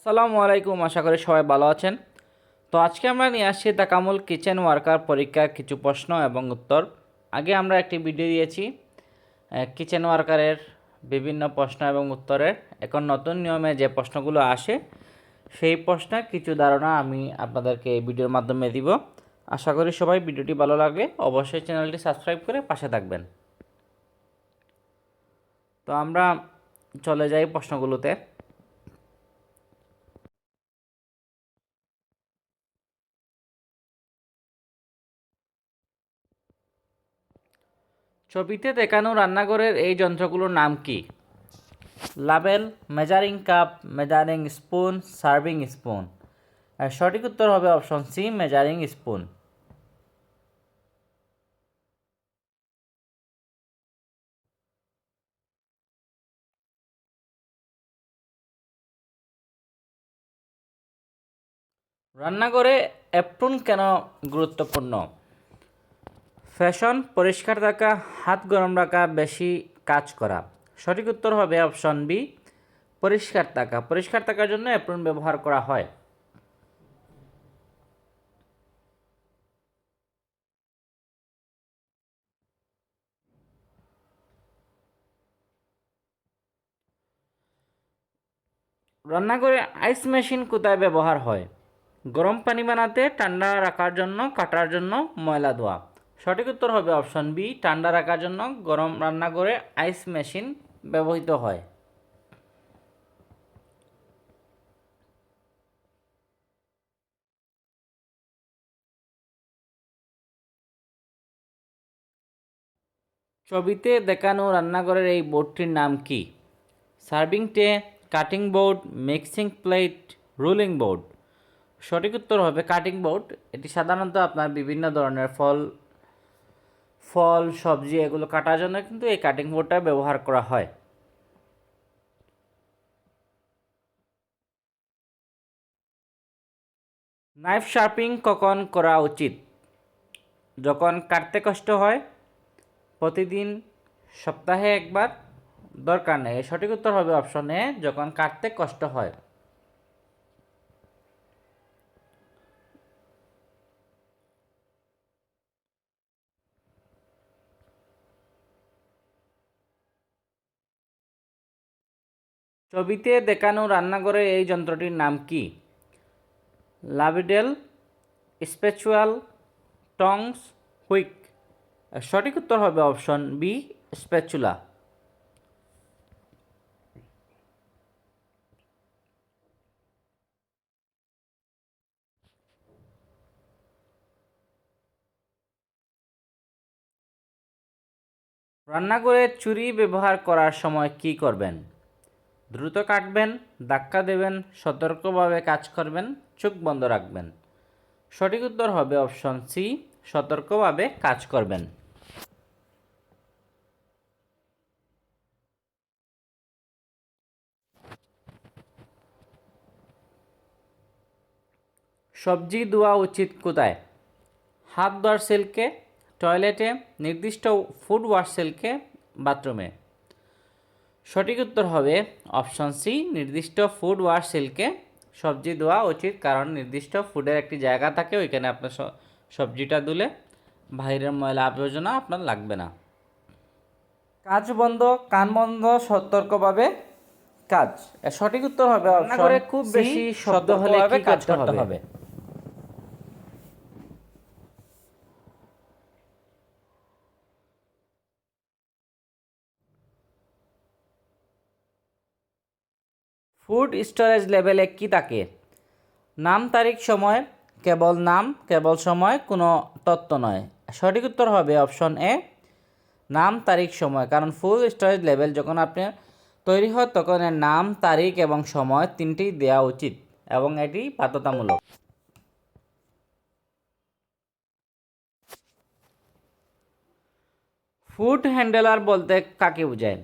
আসসালামু আলাইকুম, আশা করি সবাই ভালো আছেন। তো আজকে আমরা নিয়ে আসছি তাকামুল কিচেন ওয়ার্কার পরীক্ষার কিছু প্রশ্ন এবং উত্তর। আগে আমরা একটি ভিডিও দিয়েছি কিচেন ওয়ার্কারের বিভিন্ন প্রশ্ন এবং উত্তরের। এখন নতুন নিয়মে যে প্রশ্নগুলো আসে, সেই প্রশ্নের কিছু ধারণা আমি আপনাদেরকে এই ভিডিওর মাধ্যমে দিব। আশা করি সবাই ভিডিওটি ভালো লাগবে অবশ্যই চ্যানেলটি সাবস্ক্রাইব করে পাশে থাকবেন। তো আমরা চলে যাই প্রশ্নগুলোতে। ছবিতে দেখানো রান্নাঘরের এই যন্ত্রগুলোর নাম কি? Ladle measuring cup, measuring spoon, serving spoon. সঠিক উত্তর হবে অপশন সি, মেজারিং স্পুন। রান্নাঘরে অ্যাপ্রন কেন গুরুত্বপূর্ণ? ফ্যাশন, পরিষ্কার রাখা হাত গরম রাখা, বেশি কাজ করা। সঠিক উত্তর হবে অপশন বি, পরিষ্কার থাকা। পরিষ্কার থাকার জন্য অ্যাপ্রন ব্যবহার করা হয়। রান্নাঘরে আইস মেশিন কোথায় ব্যবহার হয়? গরম পানি বানাতে ঠান্ডা রাখার জন্য, কাটার জন্য ময়লা ধোয়া। সঠিক উত্তর হবে অপশন বি, ঠান্ডা রাখার জন্য গরম রান্নাঘরে আইস মেশিন ব্যবহৃত হয়। ছবিতে দেখানো রান্নাঘরের এই বোর্ডটির নাম কি? Serving tray cutting board, mixing plate, rolling board. সঠিক উত্তর হবে কাটিং বোর্ড। এটি সাধারণত আপনার বিভিন্ন ধরনের ফল ফল, সবজি এগুলো কাটার জন্য কিন্তু এই কাটিং বোর্ডটা ব্যবহার করা হয়। নাইফ শার্পিং কখন করা উচিত? যখন কাটতে কষ্ট হয়, প্রতিদিন সপ্তাহে একবার, দরকার নেই। সঠিক উত্তর হবে অপশনে যখন কাটতে কষ্ট হয়। ছবিতে দেখানো রান্নাঘরের এই যন্ত্রটির নাম কি? Ladle spatula tongs, whisk. সঠিক উত্তর হবে অপশন বি স্পেচুলা রান্নাঘরে চুরি ব্যবহার করার সময় কি করবেন? দ্রুত কাটবেন, ধাক্কা দেবেন, সতর্কভাবে কাজ করবেন, চোখ বন্ধ রাখবেন। সঠিক উত্তর হবে অপশন সি সতর্কভাবে কাজ করবেন। সবজি ধোয়া উচিত কোথায়? হাত ধোয়ার সেলকে, টয়লেটে, নির্দিষ্ট ফুড ওয়াশ সেলকে, বাথরুমে। সঠিক উত্তর হবে অপশন সি নির্দিষ্ট ফুড ওয়াশ সেলকে সবজি দেওয়া উচিত কারণ নির্দিষ্ট ফুডের একটি জায়গা থাকে ওইখানে আপনার সবজিটা ধুলে বাইরের ময়লা আবর্জনা আপনার লাগবে না। কাজ বন্ধ কান বন্ধ সতর্কভাবে কাজ। সঠিক উত্তর হবে খুব বেশি শব্দ হলে কাজ করতে হবে। ফুড স্টোরেজ লেভেলে কি থাকে নাম, তারিখ, সময়, কেবল নাম, কেবল সময়, কোনো তত্ত্ব নয়। সঠিক উত্তর হবে অপশন এ, নাম, তারিখ, সময়। কারণ ফুড স্টোরেজ লেভেল যখন আপনি তৈরি হয়, তখন এর নাম, তারিখ এবং সময় তিনটি দেওয়া উচিত এবং এটি বাধ্যতামূলক। ফুড হ্যান্ডেলার বলতে কাকে বোঝায়?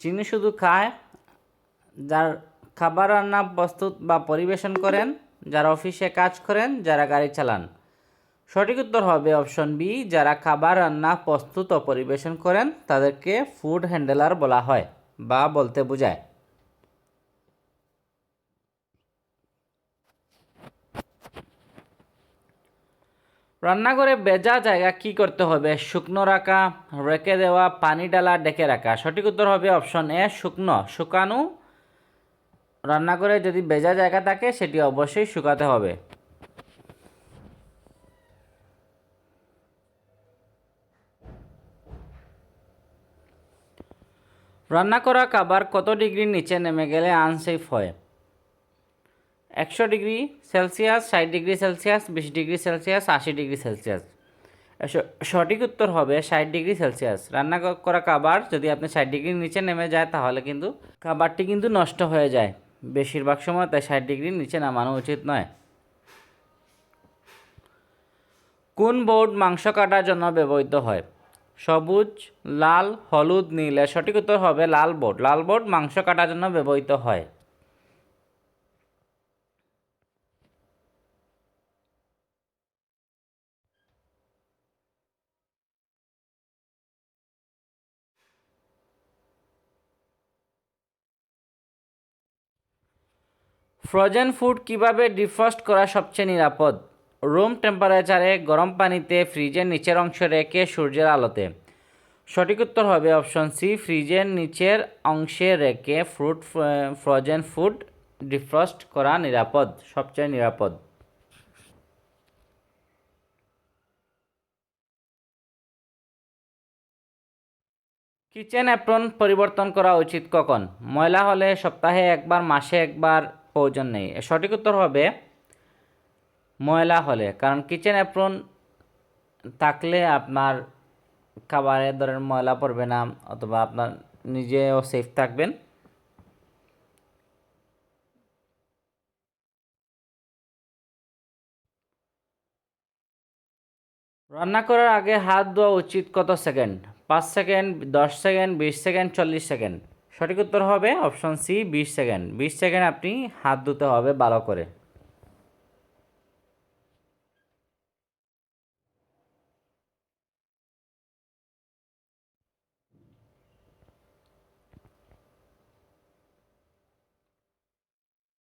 যিনি শুধু খায়, যার খাবার রান্না প্রস্তুত বা পরিবেশন করেন, যারা অফিসে কাজ করেন, যারা গাড়ি চালান। সঠিক উত্তর হবে অপশন বি, যারা খাবার রান্না প্রস্তুত ও পরিবেশন করেন, তাদেরকে ফুড হ্যান্ডেলার বলা হয় বা বলতে বোঝায়। রান্নাঘরে বেজা জায়গা কি করতে হবে? শুকনো রাখা, রেখে দেওয়া, পানি ডালা ডেকে রাখা। সঠিক উত্তর হবে অপশন এ, শুকনো, শুকানো রান্নাঘরে যদি ভেজা জায়গা থাকে, সেটি অবশ্যই শুকাতে হবে। রান্না করা খাবার কত ডিগ্রির নিচে নেমে গেলে আনসেফ হয়? একশো ডিগ্রি সেলসিয়াস, ষাট ডিগ্রি সেলসিয়াস, বিশ ডিগ্রি সেলসিয়াস, আশি ডিগ্রি সেলসিয়াস। সঠিক উত্তর হবে ষাট ডিগ্রি সেলসিয়াস। রান্না করা খাবার যদি আপনি ষাট ডিগ্রির নিচে নেমে যায়, তাহলে কিন্তু খাবারটি কিন্তু নষ্ট হয়ে যায়। বেশিরভাগ সময় তাই ষাট ডিগ্রির নিচে নামানো উচিত নয়। কোন বোর্ড মাংস কাটার জন্য ব্যবহৃত হয়? সবুজ, লাল, হলুদ, নীল সঠিক উত্তর হবে লাল বোর্ড। লাল বোর্ড মাংস কাটার জন্য ব্যবহৃত হয়। ফ্রোজেন ফুড কীভাবে ডিফ্রস্ট করা সবচেয়ে নিরাপদ? রুম টেম্পারেচারে গরম পানিতে ফ্রিজের নিচের অংশ রেখে সূর্যের আলোতে। সঠিক উত্তর হবে অপশন সি, ফ্রিজের নিচের অংশে রেখে ফ্রুট ফ্রোজেন ফুড ডিফ্রস্ট করা নিরাপদ, সবচেয়ে নিরাপদ। কিচেন অ্যাপ্রন পরিবর্তন করা উচিত কখন? ময়লা হলে সপ্তাহে একবার, মাসে একবার প্রয়োজন নেই। সঠিক উত্তর হবে ময়লা হলে, কারণ কিচেন অ্যাপ্রন থাকলে আপনার খাবারের ধরেন ময়লা পড়বে না, অথবা আপনার নিজেও সেফ থাকবেন। রান্না করার আগে হাত ধোয়া উচিত কত সেকেন্ড? পাঁচ সেকেন্ড, দশ সেকেন্ড, বিশ সেকেন্ড, চল্লিশ সেকেন্ড। সঠিক উত্তর হবে অপশন সি, বিশ সেকেন্ড। বিশ সেকেন্ড আপনি হাত ধুতে হবে ভালো করে।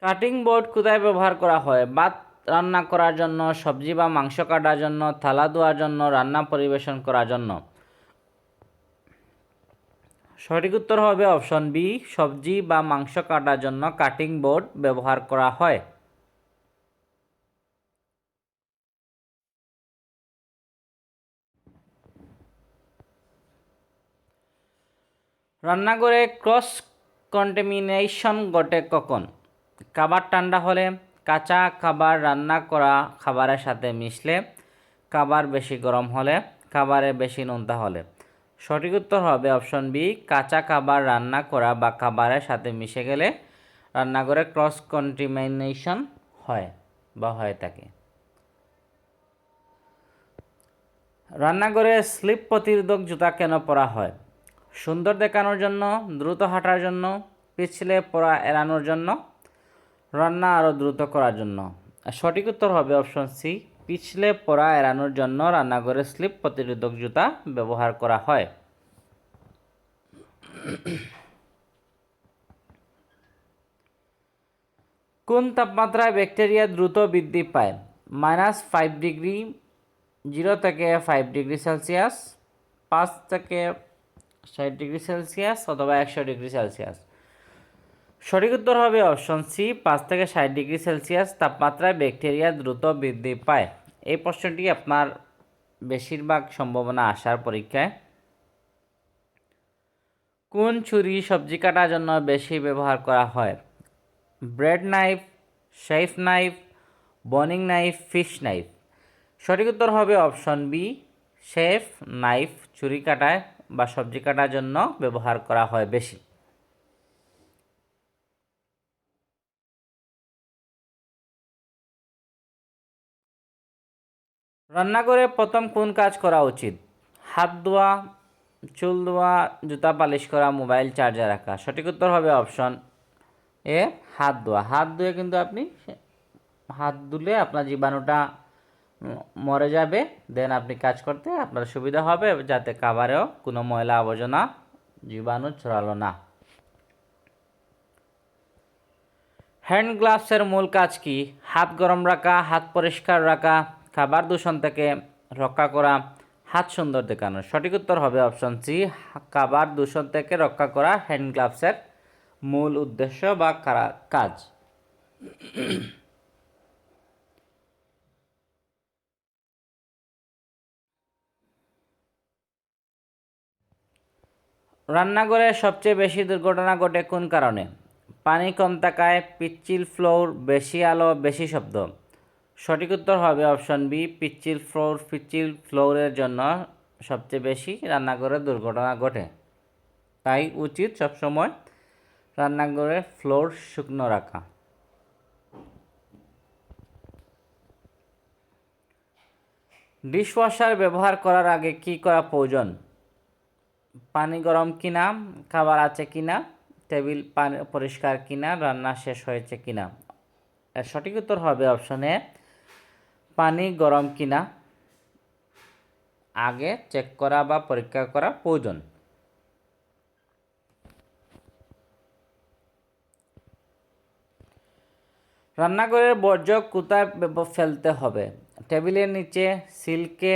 কাটিং বোর্ড কোথায় ব্যবহার করা হয়? ভাত রান্না করার জন্য, সবজি বা মাংস কাটার জন্য, থালা ধোয়ার জন্য, রান্না পরিবেশন করার জন্য। সঠিক উত্তর হবে অপশন বি, সবজি বা মাংস কাটার জন্য কাটিং বোর্ড ব্যবহার করা হয়। রান্নাঘরে ক্রস কন্টামিনেশন ঘটে কখন? খাবার ঠান্ডা হলে কাঁচা খাবার রান্না করা খাবারের সাথে মিশলে, খাবার বেশি গরম হলে, খাবারে বেশি নোনতা হলে। সঠিক উত্তর হবে অপশন বি, কাঁচা খাবার রান্না করা বা খাবারের সাথে মিশে গেলে রান্নাঘরে ক্রস কন্টামিনেশন হয় বা হয়ে থাকে। রান্নাঘরে স্লিপ প্রতিরোধক জুতা কেন পরা হয়? সুন্দর দেখানোর জন্য, দ্রুত হাঁটার জন্য, পিছলে পড়া এড়ানোর জন্য, রান্না আরও দ্রুত করার জন্য। সঠিক উত্তর হবে অপশন সি পিছলে পড়া এড়ানোর জন্য রান্নাঘরে স্লিপ প্রতিরোধক জুতা ব্যবহার করা হয়। কোন তাপমাত্রায় ব্যাকটেরিয়া দ্রুত বৃদ্ধি পায়? মাইনাস ফাইভ ডিগ্রি জিরো থেকে ফাইভ ডিগ্রি সেলসিয়াস পাঁচ থেকে ষাট ডিগ্রি সেলসিয়াস অথবা একশো ডিগ্রি সেলসিয়াস সঠিক উত্তর হবে অপশন সি পাঁচ থেকে ষাট ডিগ্রি সেলসিয়াস তাপমাত্রায় ব্যাকটেরিয়া দ্রুত বৃদ্ধি পায়। এই প্রশ্নটি আপনার বেশিরভাগ সম্ভাবনা আসার পরীক্ষায়। কোন ছুরি সবজি কাটার জন্য বেশি ব্যবহার করা হয়? Bread knife, chef knife, boning knife, fish knife. সঠিক উত্তর হবে অপশন বি, শেফ নাইফ ছুরি কাটায় বা সবজি কাটার জন্য ব্যবহার করা হয় বেশি। রান্নাঘরে প্রথম কোন কাজ করা উচিত? হাত ধোয়া, চুল ধোয়া, জুতা পালিশ করা, মোবাইল চার্জার রাখা? সঠিক উত্তর হবে অপশন এ, হাত ধোয়া। হাত ধুয়ে কিন্তু আপনি হাত ধুলে আপনার জীবাণুটা মরে যাবে। দেন আপনি কাজ করতে আপনার সুবিধা হবে যাতে খাবারেও কোনো ময়লা আবর্জনা, জীবাণু ছড়ালো না। হ্যান্ড গ্লাভসের মূল কাজ কি? হাত গরম রাখা, হাত পরিষ্কার রাখা খাবার দূষণ থেকে রক্ষা করা হাত সুন্দর দেখানো সঠিক উত্তর হবে অপশন সি খাবার দূষণ থেকে রক্ষা করা হ্যান্ড গ্লাভসের মূল উদ্দেশ্য বা কাজ। রান্নাঘরে সবচেয়ে বেশি দুর্ঘটনা ঘটে কোন কারণে? পানি কম থাকায় পিচ্ছিল ফ্লোর, বেশি আলো, বেশি শব্দ। সঠিক উত্তর হবে অপশন বি, পিচ্ছিল ফ্লোর, পিচ্ছিল ফ্লোরের জন্য সবচেয়ে বেশি রান্নাঘরে দুর্ঘটনা ঘটে। তাই উচিত সবসময় রান্নাঘরে ফ্লোর শুকনো রাখা। ডিশওয়াশার ব্যবহার করার আগে কি করা প্রয়োজন? পানি গরম কিনা, খাবার আছে কিনা, টেবিল পানি পরিষ্কার কিনা, রান্না শেষ হয়েছে কিনা? এর সঠিক উত্তর হবে অপশনে পানি গরম কিনা, আগে চেক করা বা পরীক্ষা করা প্রয়োজন রান্নাঘরের বর্জ্য কোথায় ফেলতে হবে। টেবিলের নিচে সিল্কে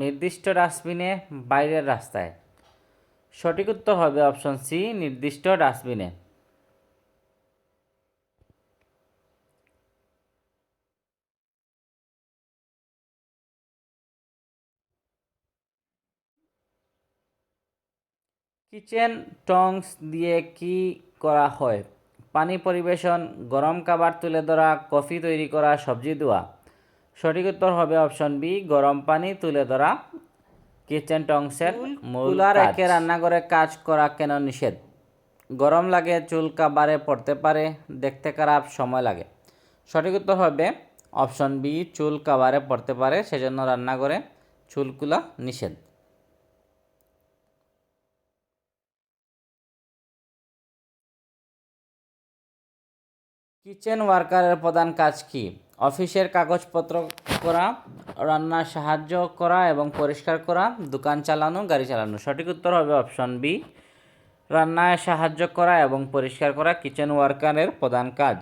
নির্দিষ্ট ডাস্টবিনে বাইরের রাস্তায়। সঠিক উত্তর হবে অপশন সি নির্দিষ্ট ডাস্টবিনে কিচেন টংস দিয়ে কি করা হয়? পানি পরিবেশন গরম খাবার তুলে ধরা কফি তৈরি করা সবজি দেওয়া সঠিক উত্তর হবে অপশন বি গরম পানি তুলে ধরা। কিচেন টংসের মূল রেখে রান্নাঘরে কাজ করা কেন নিষেধ? গরম লাগে চুল কাবারে পড়তে পারে দেখতে খারাপ সময় লাগে। সঠিক উত্তর হবে অপশন বি চুল কাবারে পড়তে পারে সেজন্য রান্নাঘরে চুলকুলা নিষেধ। কিচেন ওয়ার্কারের প্রধান কাজ কি? অফিসের কাগজপত্র করা, রান্নার সাহায্য করা এবং পরিষ্কার করা, দোকান চালানো, গাড়ি চালানো। সঠিক উত্তর হবে অপশন বি, রান্নায় সাহায্য করা এবং পরিষ্কার করা কিচেন ওয়ার্কারের প্রধান কাজ।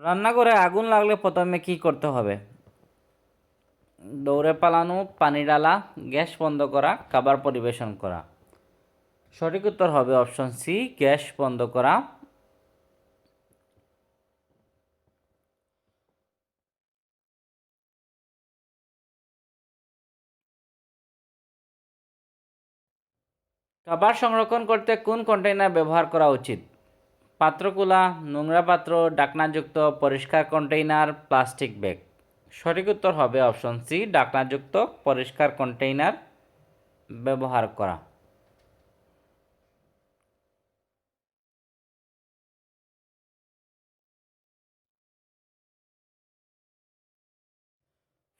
রান্নাঘরে আগুন লাগলে প্রথমে কি করতে হবে? দৌড়ে পালানো, পানি ডালা গ্যাস বন্ধ করা, খাবার পরিবেশন করা। সঠিক উত্তর হবে অপশন সি গ্যাস বন্ধ করা। খাবার সংরক্ষণ করতে কোন কন্টেইনার ব্যবহার করা উচিত? পাত্রকুলা, নোংরা পাত্র, ডাকনাযুক্ত, পরিষ্কার কন্টেইনার প্লাস্টিক ব্যাগ সঠিক উত্তর হবে অপশন সি, ডাকনাযুক্ত পরিষ্কার কন্টেইনার ব্যবহার করা।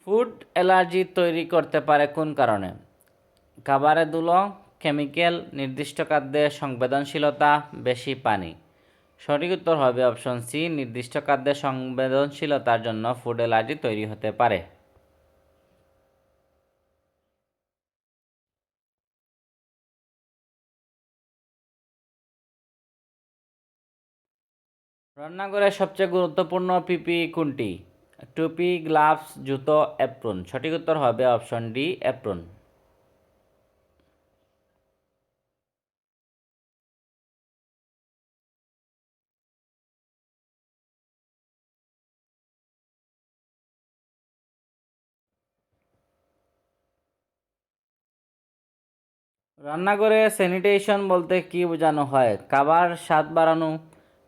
ফুড অ্যালার্জি তৈরি করতে পারে কোন কারণে? খাবারে ধুলো কেমিক্যাল, নির্দিষ্ট খাদ্যে সংবেদনশীলতা, বেশি পানি। সঠিক উত্তর হবে অপশন সি, নির্দিষ্ট খাদ্যে সংবেদনশীলতার জন্য ফুড অ্যালার্জি তৈরি হতে পারে। রান্নাঘরের সবচেয়ে গুরুত্বপূর্ণ পিপি কোনটি? টুপি, গ্লাভস, জুতো অ্যাপ্রন সঠিক উত্তর হবে অপশন ডি অ্যাপ্রন রান্নাঘরে স্যানিটেশন বলতে কি বোঝানো হয়? খাবার স্বাদ বাড়ানো,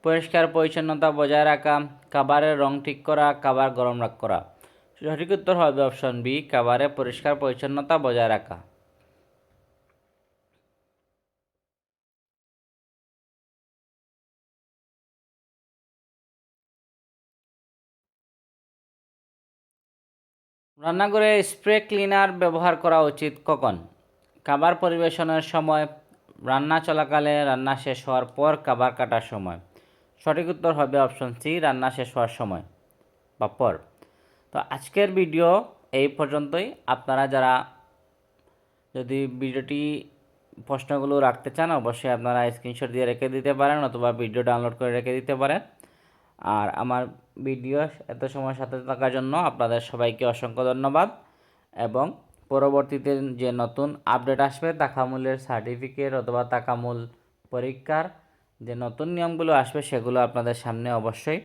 পরিষ্কার পরিচ্ছন্নতা বজায় রাখা, খাবারের রং ঠিক করা, খাবার গরম রাখ করা। সঠিক উত্তর হবে অপশন বি খাবারে পরিষ্কার পরিচ্ছন্নতা বজায় রাখা। রান্নাঘরে স্প্রে ক্লিনার ব্যবহার করা উচিত কখন? খাবার পরিবেশনের সময়, রান্না চলাকালে রান্না শেষ হওয়ার পর খাবার কাটার সময়। সঠিক উত্তর হবে অপশন সি রান্না শেষ হওয়ার সময় বা পর। তো আজকের ভিডিও এই পর্যন্তই। আপনারা যারা যদি ভিডিওটি প্রশ্নগুলো রাখতে চান, অবশ্যই আপনারা স্ক্রিনশট দিয়ে রেখে দিতে পারেন অথবা ভিডিও ডাউনলোড করে রেখে দিতে পারেন। আর আমার ভিডিও এত সময় সাথে থাকার জন্য আপনাদের সবাইকে অসংখ্য ধন্যবাদ এবং পরবর্তীতে যে নতুন আপডেট আসবে তাকামূলের সার্টিফিকেট অথবা তাকামূল পরীক্ষার যে নতুন নিয়মগুলো আসবে, সেগুলো আপনাদের সামনে অবশ্যই